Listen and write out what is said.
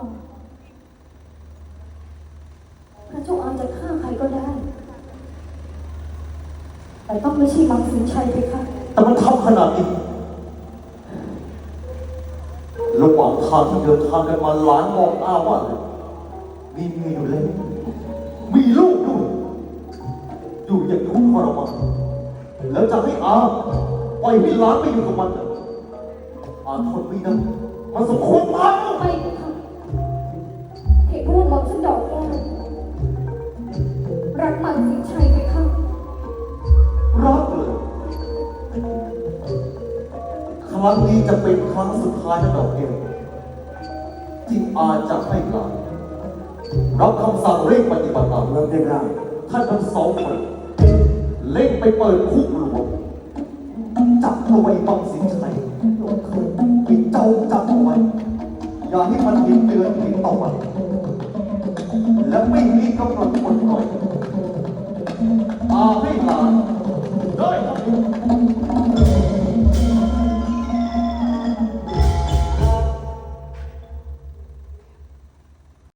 อนพระเจ้าอาจะฆ่าใครก็ได้ แต่ต้องไม่ใช่บางสินชัยเลยค่ะ แต่มันทำขนาดนี้ระหว่างทางที่เดินทางกันมาหลานมองอ้าว่ามีเมียอยู่แล้วมีลูกด้วยอยู่อย่างทุกข์ทรมานแล้วจะให้อาปล่อยให้หลานไปอยู่กับมันอาทนไม่ได้มันสมควรตายไปค่ะ ครั้งนี้จะเป็นครั้งสุดท้ายนะดอกเกลที่อาจะให้หลานรับคำสั่งเร่งปฏิบัติตามเริ่มได้ร่างท่านทั้งสองคนเล่งไปเปิดคุกหลวงจับเอาไว้บังสินชัยลงคืนปิดเจ้าจับเอาไว้อย่าให้มันเห็นเดือนเห็นต่อวันและไม่มีกำหนดคนปล่อยอาให้หลาน